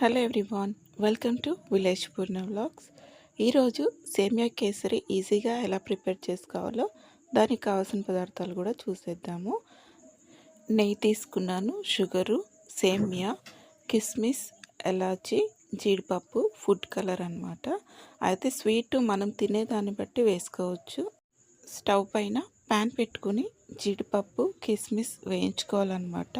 Hello everyone welcome to village Purna vlogs. ఈరోజు సేమియా కేసరి ఈజీగా ఎలా ప్రిపేర్ చేసుకోవాలో దానికి కావాల్సిన పదార్థాలు కూడా చూసేద్దాము. నెయ్యి తీసుకున్నాను షుగరు సేమియా కిస్మిస్ ఎలాచి జీడిపప్పు ఫుడ్ కలర్ అనమాట అయితే స్వీట్ మనం తినేదాన్ని బట్టి వేసుకోవచ్చు. స్టవ్ పైన ప్యాన్ పెట్టుకుని జీడిపప్పు కిస్మిస్ వేయించుకోవాలన్నమాట.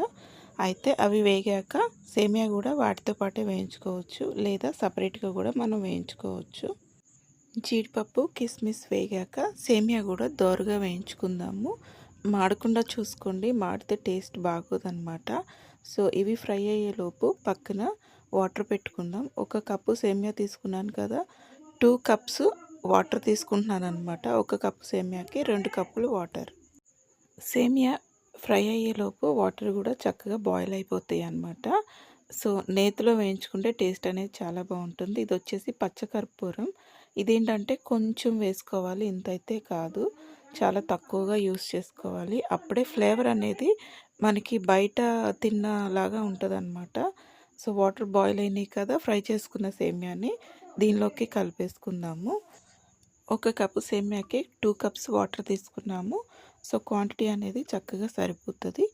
అయితే అవి వేగాక సేమియా కూడా వాటితో పాటే వేయించుకోవచ్చు లేదా సపరేట్గా కూడా మనం వేయించుకోవచ్చు. జీడిపప్పు కిస్మిస్ వేగాక సేమియా కూడా దోరగా వేయించుకుందాము. మాడకుండా చూసుకోండి మాడితే టేస్ట్ బాగోదన్నమాట. సో ఇవి ఫ్రై అయ్యేలోపు పక్కన వాటర్ పెట్టుకుందాం. ఒక కప్పు సేమియా తీసుకున్నాను కదా టూ కప్స్ వాటర్ తీసుకుంటున్నాను అనమాట ఒక కప్పు సేమియాకి రెండు కప్పులు వాటర్. సేమియా ఫ్రై అయ్యేలోపు వాటర్ కూడా చక్కగా బాయిల్ అయిపోతాయి అన్నమాట. సో నేతిలో వేయించుకుంటే టేస్ట్ అనేది చాలా బాగుంటుంది. ఇది వచ్చేసి పచ్చకర్పూరం ఇదేంటంటే కొంచెం వేసుకోవాలి ఇంత అయితే కాదు. చాలా తక్కువగా యూస్ చేసుకోవాలి. అప్పుడే ఫ్లేవర్ అనేది మనకి బయట తిన్నలాగా ఉంటుంది సో వాటర్ బాయిల్ అయినాయి కదా ఫ్రై చేసుకున్న సేమ్యాని దీనిలోకి కలిపేసుకుందాము. ఒక కప్పు సేమ్యాకి టూ కప్స్ వాటర్ తీసుకున్నాము. సో క్వాంటిటీ అనేది చక్కగా సరిపోతుంది.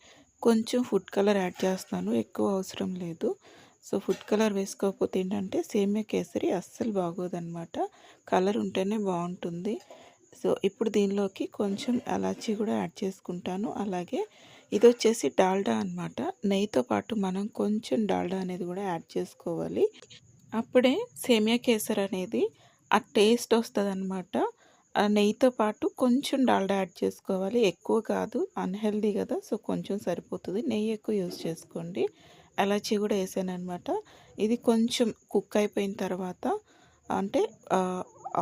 కొంచెం ఫుడ్ కలర్ యాడ్ చేస్తాను ఎక్కువ అవసరం లేదు. సో ఫుడ్ కలర్ వేసుకోకపోతే ఏంటంటే సేమియా కేసరి అస్సలు బాగోదన్నమాట. కలర్ ఉంటేనే బాగుంటుంది. సో ఇప్పుడు దీనిలోకి కొంచెం అలాచీ కూడా యాడ్ చేసుకుంటాను. అలాగే ఇది వచ్చేసి డాల్డా అనమాట నెయ్యితో పాటు మనం కొంచెం డాల్డా అనేది కూడా యాడ్ చేసుకోవాలి. అప్పుడే సేమియా కేసర్ అనేది ఆ టేస్ట్ వస్తుంది అనమాట నెయ్యితో పాటు కొంచెం డాల్డా యాడ్ చేసుకోవాలి. ఎక్కువ కాదు అన్హెల్దీ కదా సో కొంచెం సరిపోతుంది. నెయ్యి ఎక్కువ యూజ్ చేసుకోండి. ఎలాచీ కూడా వేసాను అనమాట ఇది కొంచెం కుక్ అయిపోయిన తర్వాత అంటే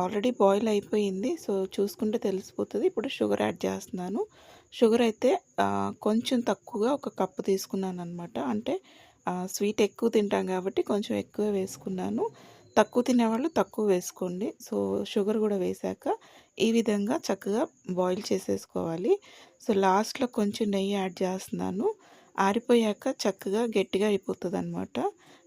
ఆల్రెడీ బాయిల్ అయిపోయింది సో చూసుకుంటే తెలిసిపోతుంది. ఇప్పుడు షుగర్ యాడ్ చేస్తున్నాను. షుగర్ అయితే కొంచెం తక్కువగా ఒక కప్పు తీసుకున్నాను అనమాట అంటే స్వీట్ ఎక్కువ తింటాం కాబట్టి కొంచెం ఎక్కువ వేసుకున్నాను. తక్కువ తినేవాళ్ళు తక్కువ వేసుకోండి. సో షుగర్ కూడా వేసాక ఈ విధంగా చక్కగా బాయిల్ చేసేసుకోవాలి. సో లాస్ట్లో కొంచెం నెయ్యి యాడ్ చేస్తున్నాను. ఆరిపోయాక చక్కగా గట్టిగా అయిపోతుంది అనమాట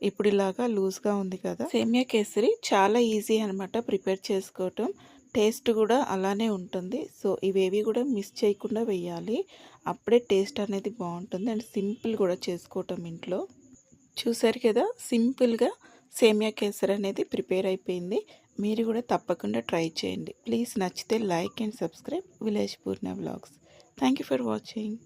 ఇప్పుడు ఇలాగా లూజ్గా ఉంది కదా! సేమియా కేసరి చాలా ఈజీ అనమాట ప్రిపేర్ చేసుకోవటం. టేస్ట్ కూడా అలానే ఉంటుంది. సో ఇవేవి కూడా మిస్ చేయకుండా వేయాలి. అప్పుడే టేస్ట్ అనేది బాగుంటుంది. అండ్ సింపుల్ కూడా చేసుకోవటం ఇంట్లో. చూసారు కదా! సింపుల్గా సేమియా కేసర్ అనేది ప్రిపేర్ అయిపోయింది. మీరు కూడా తప్పకుండా ట్రై చేయండి. ప్లీజ్ నచ్చితే like and subscribe village Purna vlogs thank for watching.